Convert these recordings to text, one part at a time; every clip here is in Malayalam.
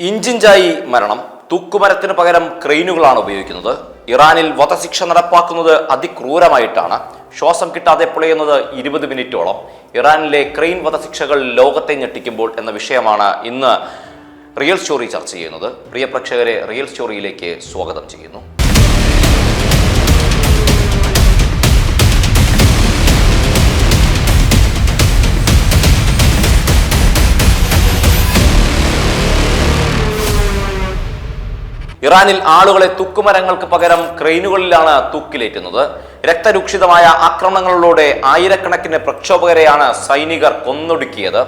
ഇഞ്ചിഞ്ചായി മരണം. തൂക്കുമരത്തിന് പകരം ക്രെയിനുകളാണ് ഉപയോഗിക്കുന്നത്. ഇറാനിൽ വധശിക്ഷ നടപ്പാക്കുന്നത് അതിക്രൂരമായിട്ടാണ്. ശ്വാസം കിട്ടാതെ പൊളയുന്നത് ഇരുപത് മിനിറ്റോളം. ഇറാനിലെ ക്രെയിൻ വധശിക്ഷകൾ ലോകത്തെ ഞെട്ടിക്കുമ്പോൾ എന്ന വിഷയമാണ് ഇന്ന് റിയൽ സ്റ്റോറി ചർച്ച ചെയ്യുന്നത്. പ്രിയ പ്രേക്ഷകരെ റിയൽ സ്റ്റോറിയിലേക്ക് സ്വാഗതം ചെയ്യുന്നു. ഇറാനിൽ ആളുകളെ തുക്കുമരങ്ങൾക്ക് പകരം ക്രെയിനുകളിലാണ് തൂക്കിലേറ്റുന്നത്. രക്തരൂക്ഷിതമായ ആക്രമണങ്ങളിലൂടെ ആയിരക്കണക്കിന് പ്രക്ഷോഭകരെയാണ് സൈനികർ കൊന്നൊടുക്കിയത്.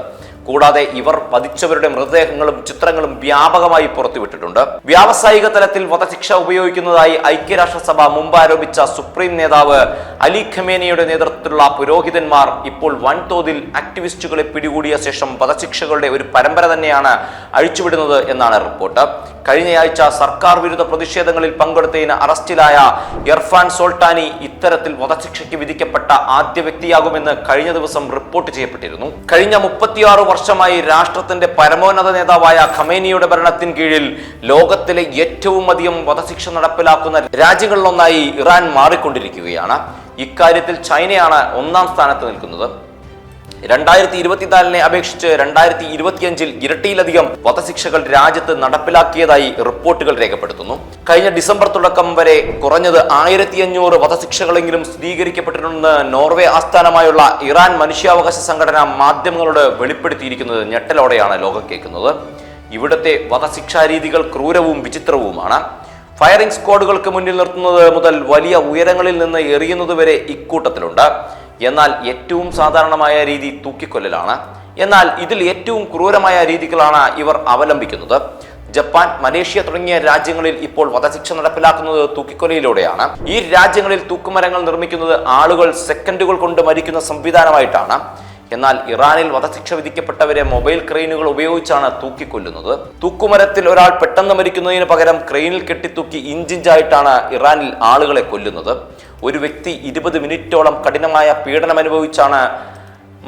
കൂടാതെ ഇവർ വധിച്ചവരുടെ മൃതദേഹങ്ങളും ചിത്രങ്ങളും വ്യാപകമായി പുറത്തുവിട്ടിട്ടുണ്ട്. വ്യാവസായിക തലത്തിൽ വധശിക്ഷ ഉപയോഗിക്കുന്നതായി ഐക്യരാഷ്ട്രസഭ മുമ്പ് ആരോപിച്ച സുപ്രീം നേതാവ് അലി ഖമേനിയുടെ നേതൃത്വത്തിലുള്ള പുരോഹിതന്മാർ ഇപ്പോൾ വൻതോതിൽ ആക്ടിവിസ്റ്റുകളെ പിടികൂടിയ ശേഷം വധശിക്ഷകളുടെ ഒരു പരമ്പര തന്നെയാണ് അഴിച്ചുവിടുന്നത് എന്നാണ് റിപ്പോർട്ട്. കഴിഞ്ഞയാഴ്ച സർക്കാർ വിരുദ്ധ പ്രതിഷേധങ്ങളിൽ പങ്കെടുത്തതിന് അറസ്റ്റിലായ ഇർഫാൻ സോൾട്ടാനി ഇത്തരത്തിൽ വധശിക്ഷയ്ക്ക് വിധിക്കപ്പെട്ട ആദ്യ വ്യക്തിയാകുമെന്ന് കഴിഞ്ഞ ദിവസം റിപ്പോർട്ട് ചെയ്യപ്പെട്ടിരുന്നു. കഴിഞ്ഞ മുപ്പത്തിയാറ് വർഷമായി രാഷ്ട്രത്തിന്റെ പരമോന്നത നേതാവായ ഖമേനിയുടെ ഭരണത്തിൻ കീഴിൽ ലോകത്തിലെ ഏറ്റവും അധികം വധശിക്ഷ നടപ്പിലാക്കുന്ന രാജ്യങ്ങളിലൊന്നായി ഇറാൻ മാറിക്കൊണ്ടിരിക്കുകയാണ്. ഇക്കാര്യത്തിൽ ചൈനയാണ് ഒന്നാം സ്ഥാനത്ത് നിൽക്കുന്നത്. രണ്ടായിരത്തി ഇരുപത്തിനാലിനെ അപേക്ഷിച്ച് രണ്ടായിരത്തി ഇരുപത്തിയഞ്ചിൽ ഇരട്ടിയിലധികം വധശിക്ഷകൾ രാജ്യത്ത് നടപ്പിലാക്കിയതായി റിപ്പോർട്ടുകൾ രേഖപ്പെടുത്തുന്നു. കഴിഞ്ഞ ഡിസംബർ തുടക്കം വരെ കുറഞ്ഞത് ആയിരത്തി അഞ്ഞൂറ് വധശിക്ഷകളെങ്കിലും സ്ഥിരീകരിക്കപ്പെട്ടിട്ടുണ്ടെന്ന് നോർവേ ആസ്ഥാനമായുള്ള ഇറാൻ മനുഷ്യാവകാശ സംഘടന മാധ്യമങ്ങളോട് വെളിപ്പെടുത്തിയിരിക്കുന്നത് ഞെട്ടലോടെയാണ് ലോകം കേൾക്കുന്നത്. ഇവിടുത്തെ വധശിക്ഷാ രീതികൾ ക്രൂരവും വിചിത്രവുമാണ്. ഫയറിംഗ് സ്ക്വാഡുകൾക്ക് മുന്നിൽ നിർത്തുന്നത് മുതൽ വലിയ ഉയരങ്ങളിൽ നിന്ന് എറിയുന്നത് വരെ ഇക്കൂട്ടത്തിലുണ്ട്. എന്നാൽ ഏറ്റവും സാധാരണമായ രീതി തൂക്കിക്കൊല്ലലാണ്. എന്നാൽ ഇതിൽ ഏറ്റവും ക്രൂരമായ രീതികളാണ് ഇവർ അവലംബിക്കുന്നത്. ജപ്പാൻ മലേഷ്യ തുടങ്ങിയ രാജ്യങ്ങളിൽ ഇപ്പോൾ വധശിക്ഷ നടപ്പിലാക്കുന്നത് തൂക്കിക്കൊലയിലൂടെയാണ്. ഈ രാജ്യങ്ങളിൽ തൂക്കുമരങ്ങൾ നിർമ്മിക്കുന്നത് ആളുകൾ സെക്കൻഡുകൾ കൊണ്ട് മരിക്കുന്ന സംവിധാനമായിട്ടാണ്. എന്നാൽ ഇറാനിൽ വധശിക്ഷ വിധിക്കപ്പെട്ടവരെ മൊബൈൽ ക്രെയിനുകൾ ഉപയോഗിച്ചാണ് തൂക്കിക്കൊല്ലുന്നത്. തൂക്കുമരത്തിൽ ഒരാൾ പെട്ടെന്ന് മരിക്കുന്നതിന് പകരം ക്രെയിനിൽ കെട്ടിത്തൂക്കി ഇഞ്ചിഞ്ചായിട്ടാണ് ഇറാനിൽ ആളുകളെ കൊല്ലുന്നത്. ഒരു വ്യക്തി ഇരുപത് മിനിറ്റോളം കഠിനമായ പീഡനം അനുഭവിച്ചാണ്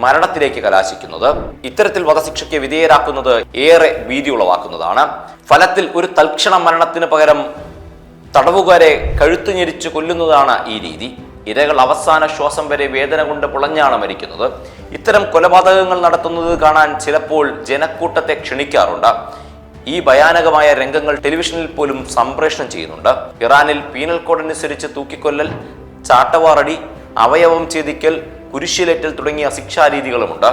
മരണത്തിലേക്ക് കലാശിക്കുന്നത്. ഇത്തരത്തിൽ വധശിക്ഷയ്ക്ക് വിധേയരാക്കുന്നത് ഏറെ ഭീതി ഉളവാക്കുന്നതാണ് ഫലത്തിൽ ഒരു തൽക്ഷണ മരണത്തിന് പകരം തടവുകാരെ കഴുത്തു ഞെരിച്ച് കൊല്ലുന്നതാണ് ഈ രീതി. ഇരകൾ അവസാന ശ്വാസം വരെ വേദന കൊണ്ട് പുളഞ്ഞാണ് മരിക്കുന്നത്. ഇത്തരം കൊലപാതകങ്ങൾ നടത്തുന്നത് കാണാൻ ചിലപ്പോൾ ജനക്കൂട്ടത്തെ ക്ഷണിക്കാറുണ്ട്. ഈ ഭയാനകമായ രംഗങ്ങൾ ടെലിവിഷനിൽ പോലും സംപ്രേഷണം ചെയ്യുന്നുണ്ട്. ഇറാനിൽ പീനൽ കോഡ് അനുസരിച്ച് തൂക്കിക്കൊല്ലൽ ചാട്ടവാറടി അവയവം ഛേദിക്കൽ കുരിശിലേറ്റൽ തുടങ്ങിയ ശിക്ഷാരീതികളുമുണ്ട്.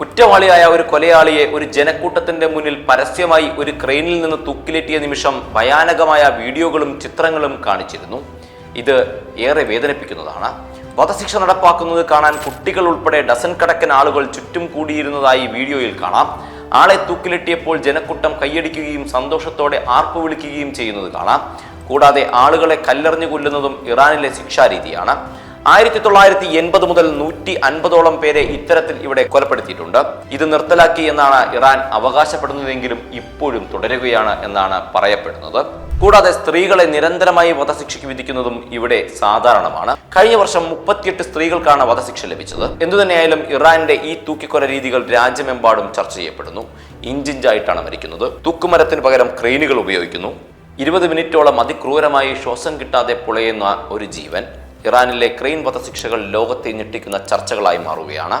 കുറ്റവാളിയായ ഒരു കൊലയാളിയെ ഒരു ജനക്കൂട്ടത്തിന്റെ മുന്നിൽ പരസ്യമായി ഒരു ക്രെയിനിൽ നിന്ന് തൂക്കിലേറ്റിയ നിമിഷം ഭയാനകമായ വീഡിയോകളും ചിത്രങ്ങളും കാണിച്ചിരുന്നു. ഇത് ഏറെ വേദനിപ്പിക്കുന്നതാണ്. വധശിക്ഷ നടപ്പാക്കുന്നത് കാണാൻ കുട്ടികൾ ഉൾപ്പെടെ ഡസൻ കണക്കിന് ആളുകൾ ചുറ്റും കൂടിയിരുന്നതായി വീഡിയോയിൽ കാണാം. ആളെ തൂക്കിലെട്ടിയപ്പോൾ ജനക്കൂട്ടം കൈയടിക്കുകയും സന്തോഷത്തോടെ ആർപ്പു വിളിക്കുകയും ചെയ്യുന്നത് കാണാം. കൂടാതെ ആളുകളെ കല്ലെറിഞ്ഞു കൊല്ലുന്നതും ഇറാനിലെ ശിക്ഷാരീതിയാണ്. ആയിരത്തി തൊള്ളായിരത്തി എൺപത് മുതൽ നൂറ്റി അൻപതോളം പേരെ ഇത്തരത്തിൽ ഇവിടെ കൊലപ്പെടുത്തിയിട്ടുണ്ട്. ഇത് നിർത്തലാക്കി എന്നാണ് ഇറാൻ അവകാശപ്പെടുന്നതെങ്കിലും ഇപ്പോഴും തുടരുകയാണ് എന്നാണ് പറയപ്പെടുന്നത്. കൂടാതെ സ്ത്രീകളെ നിരന്തരമായി വധശിക്ഷയ്ക്ക് വിധിക്കുന്നതും ഇവിടെ സാധാരണമാണ്. കഴിഞ്ഞ വർഷം മുപ്പത്തിയെട്ട് സ്ത്രീകൾക്കാണ് വധശിക്ഷ ലഭിച്ചത്. എന്തുതന്നെയായാലും ഇറാന്റെ ഈ തൂക്കിക്കൊല രീതികൾ രാജ്യമെമ്പാടും ചർച്ച ചെയ്യപ്പെടുന്നു. ഇഞ്ചിഞ്ചായിട്ടാണ് മരിക്കുന്നത്. തൂക്കുമരത്തിന് പകരം ക്രെയിനുകൾ ഉപയോഗിക്കുന്നു. ഇരുപത് മിനിറ്റോളം അതിക്രൂരമായി ശ്വാസം കിട്ടാതെ പുളയുന്ന ഒരു ജീവൻ ഇറാനിലെ ക്രെയിൻ വധശിക്ഷകൾ ലോകത്തെ ഞെട്ടിക്കുന്ന ചർച്ചകളായി മാറുകയാണ്.